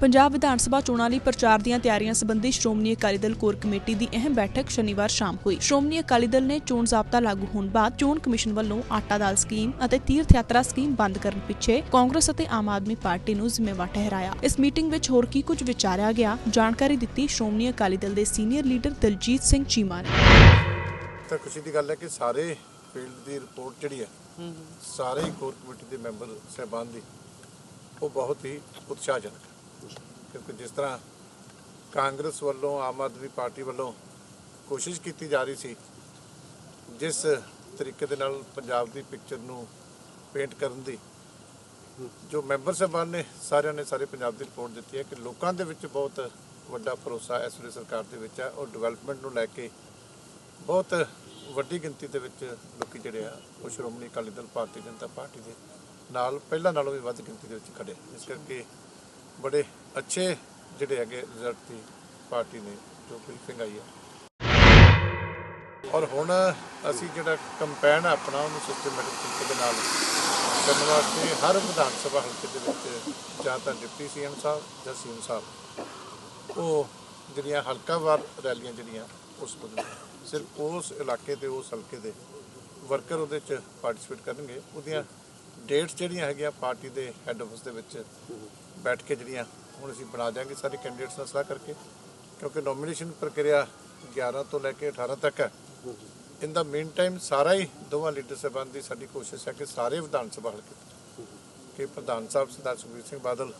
ਪੰਜਾਬ ਵਿਧਾਨ ਸਭਾ ਚੋਣਾਂ ਲਈ ਪ੍ਰਚਾਰ ਦੀਆਂ ਤਿਆਰੀਆਂ ਸੰਬੰਧੀ ਸ਼੍ਰੋਮਣੀ ਅਕਾਲੀ ਦਲ ਕੋਰ ਕਮੇਟੀ ਦੀ ਅਹਿਮ ਬੈਠਕ ਸ਼ਨੀਵਾਰ ਸ਼ਾਮ ਹੋਈ। ਸ਼੍ਰੋਮਣੀ ਅਕਾਲੀ ਦਲ ਨੇ ਚੋਣ ਜ਼ਾਬਤਾ ਲਾਗੂ ਹੋਣ ਬਾਅਦ ਚੋਣ ਕਮਿਸ਼ਨ ਵੱਲੋਂ ਆਟਾ ਦਾਲ ਸਕੀਮ ਅਤੇ ਤੀਰਥ ਯਾਤਰਾ ਸਕੀਮ ਬੰਦ ਕਰਨ ਪਿੱਛੇ ਕਾਂਗਰਸ ਅਤੇ ਆਮ ਆਦਮੀ ਪਾਰਟੀ ਨੂੰ ਜ਼ਿੰਮੇਵਾਰ ਠਹਿਰਾਇਆ। ਇਸ ਮੀਟਿੰਗ ਵਿੱਚ ਹੋਰ ਕੀ ਕੁਝ ਵਿਚਾਰਿਆ ਗਿਆ, ਜਾਣਕਾਰੀ ਦਿੱਤੀ ਸ਼੍ਰੋਮਣੀ ਅਕਾਲੀ ਦਲ ਦੇ ਸੀਨੀਅਰ ਲੀਡਰ ਦਲਜੀਤ ਸਿੰਘ ਚੀਮਾ ਨੇ। ਤਾਂ ਖੁਸ਼ੀ ਦੀ ਗੱਲ ਹੈ ਕਿ ਸਾਰੇ ਫੀਲਡ ਦੀ ਰਿਪੋਰਟ ਜਿਹੜੀ ਹੈ, ਸਾਰੇ ਕੋਰ ਕਮੇਟੀ ਦੇ ਮੈਂਬਰ ਸਹਿਬਾਨ ਦੀ, ਉਹ ਬਹੁਤ ਹੀ ਉਤਸ਼ਾਹਜਨਕ ਹੈ। ਕਿਉਂਕਿ ਜਿਸ ਤਰ੍ਹਾਂ ਕਾਂਗਰਸ ਵੱਲੋਂ, ਆਮ ਆਦਮੀ ਪਾਰਟੀ ਵੱਲੋਂ ਕੋਸ਼ਿਸ਼ ਕੀਤੀ ਜਾ ਰਹੀ ਸੀ, ਜਿਸ ਤਰੀਕੇ ਦੇ ਨਾਲ ਪੰਜਾਬ ਦੀ ਪਿਕਚਰ ਨੂੰ ਪੇਂਟ ਕਰਨ ਦੀ, ਜੋ ਮੈਂਬਰ ਸਾਹਿਬਾਨ ਨੇ, ਸਾਰਿਆਂ ਨੇ ਸਾਰੇ ਪੰਜਾਬ ਦੀ ਰਿਪੋਰਟ ਦਿੱਤੀ ਹੈ ਕਿ ਲੋਕਾਂ ਦੇ ਵਿੱਚ ਬਹੁਤ ਵੱਡਾ ਭਰੋਸਾ ਇਸ ਵੇਲੇ ਸਰਕਾਰ ਦੇ ਵਿੱਚ ਹੈ ਔਰ ਡਿਵੈਲਪਮੈਂਟ ਨੂੰ ਲੈ ਕੇ ਬਹੁਤ ਵੱਡੀ ਗਿਣਤੀ ਦੇ ਵਿੱਚ ਲੋਕੀ ਜਿਹੜੇ ਆ, ਉਹ ਸ਼੍ਰੋਮਣੀ ਅਕਾਲੀ ਦਲ, ਭਾਰਤੀ ਜਨਤਾ ਪਾਰਟੀ ਦੇ ਨਾਲ, ਪਹਿਲਾਂ ਨਾਲੋਂ ਵੀ ਵੱਧ ਗਿਣਤੀ ਦੇ ਵਿੱਚ ਖੜੇ ਇਸ ਕਰਕੇ ਬੜੇ ਅੱਛੇ ਜਿਹੜੇ ਹੈਗੇ ਰਿਜ਼ਲਟ ਦੀ ਪਾਰਟੀ ਨੇ, ਜੋ ਕਿ ਆਈ ਹੈ ਔਰ ਹੁਣ ਅਸੀਂ ਜਿਹੜਾ ਕੰਪੈਨ ਆਪਣਾ, ਉਹਨੂੰ ਸਿਸਟਮੈਟਿਕ ਤਰੀਕੇ ਦੇ ਨਾਲ ਕਰਨ ਵਾਸਤੇ ਹਰ ਵਿਧਾਨ ਸਭਾ ਹਲਕੇ ਦੇ ਵਿੱਚ ਜਾਂ ਤਾਂ ਡਿਪਟੀ ਸੀਐਮ ਸਾਹਿਬ ਜਾਂ ਸੀਐਮ ਸਾਹਿਬ, ਉਹ ਜਿਹੜੀਆਂ ਹਲਕਾਵਾਰ ਰੈਲੀਆਂ ਜਿਹੜੀਆਂ, ਉਸ ਬਦਲ ਸਿਰਫ ਉਸ ਇਲਾਕੇ ਤੇ ਉਸ ਹਲਕੇ ਦੇ ਵਰਕਰ ਉਹਦੇ ਚ ਪਾਰਟਿਸਿਪੇਟ ਕਰਨਗੇ। ਉਹਦੀਆਂ ਡੇਟਸ ਜਿਹੜੀਆਂ ਹੈਗੀਆਂ ਪਾਰਟੀ ਦੇ ਹੈੱਡ ਆਫਿਸ ਦੇ ਵਿੱਚ ਬੈਠ ਕੇ ਜਿਹੜੀਆਂ ਹੁਣ ਅਸੀਂ ਬਣਾ ਦਿਆਂਗੇ ਸਾਰੇ ਕੈਂਡੀਡੇਟਸ ਨਾਲ ਸਲਾਹ ਕਰਕੇ, ਕਿਉਂਕਿ ਨੋਮੀਨੇਸ਼ਨ ਪ੍ਰਕਿਰਿਆ 11 ਤੋਂ ਲੈ ਕੇ 18 ਤੱਕ ਹੈ। ਇਨ ਦਾ ਮੀਨ ਟਾਈਮ ਸਾਰਾ ਹੀ ਦੋਵਾਂ ਲੀਡਰ ਸਾਹਿਬਾਨ ਦੀ ਸਾਡੀ ਕੋਸ਼ਿਸ਼ ਹੈ ਕਿ ਸਾਰੇ ਵਿਧਾਨ ਸਭਾ ਹਲਕੇ ਕਿ ਪ੍ਰਧਾਨ ਸਾਹਿਬ ਸਰਦਾਰ ਸੁਖਬੀਰ ਸਿੰਘ ਬਾਦਲ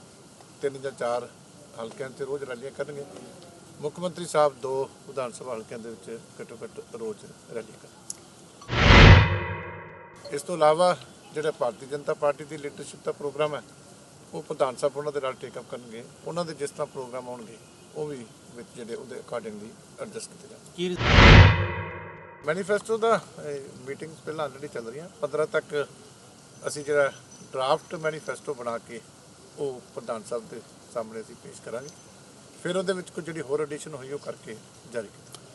ਤਿੰਨ ਜਾਂ ਚਾਰ ਹਲਕਿਆਂ ਤੇ ਰੋਜ਼ ਰੈਲੀਆਂ ਕਰਨਗੇ। ਮੁੱਖ ਮੰਤਰੀ ਸਾਹਿਬ ਦੋ ਵਿਧਾਨ ਸਭਾ ਹਲਕਿਆਂ ਦੇ ਵਿੱਚ ਘੱਟੋ ਘੱਟ ਰੋਜ਼ ਰੈਲੀਆਂ ਕਰਨ ਇਸ ਤੋਂ ਇਲਾਵਾ ਜਿਹੜਾ ਭਾਰਤੀ ਜਨਤਾ ਪਾਰਟੀ ਦੀ ਲੀਡਰਸ਼ਿਪ ਦਾ ਪ੍ਰੋਗਰਾਮ ਹੈ ਉਹ ਪ੍ਰਧਾਨ ਸਾਹਿਬ ਉਹਨਾਂ ਦੇ ਨਾਲ ਟੇਕ ਅਪ ਕਰਨਗੇ ਉਹਨਾਂ ਦੇ ਜਿਸ ਤਰ੍ਹਾਂ ਪ੍ਰੋਗਰਾਮ ਆਉਣਗੇ ਉਹ ਵੀ ਵਿੱਚ ਜਿਹੜੇ ਉਹਦੇ ਅਕੋਰਡਿੰਗਲੀ ਐਡਜਸਟ ਕੀਤੇ ਜਾਣਗੇ। ਮੈਨੀਫੈਸਟੋ ਦਾ ਮੀਟਿੰਗਸ ਪਹਿਲਾਂ ਆਲਰੇਡੀ ਚੱਲ ਰਹੀਆਂ 15 ਤੱਕ ਅਸੀਂ ਜਿਹੜਾ ਡਰਾਫਟ ਮੈਨੀਫੈਸਟੋ ਬਣਾ ਕੇ ਉਹ ਪ੍ਰਧਾਨ ਸਾਹਿਬ ਦੇ ਸਾਹਮਣੇ ਅਸੀਂ ਪੇਸ਼ ਕਰਾਂਗੇ। ਫਿਰ ਉਹਦੇ ਵਿੱਚ ਕੋਈ ਜਿਹੜੀ ਹੋਰ ਐਡੀਸ਼ਨ ਹੋਈ ਉਹ ਕਰਕੇ ਜਾਰੀ ਕੀਤੀ।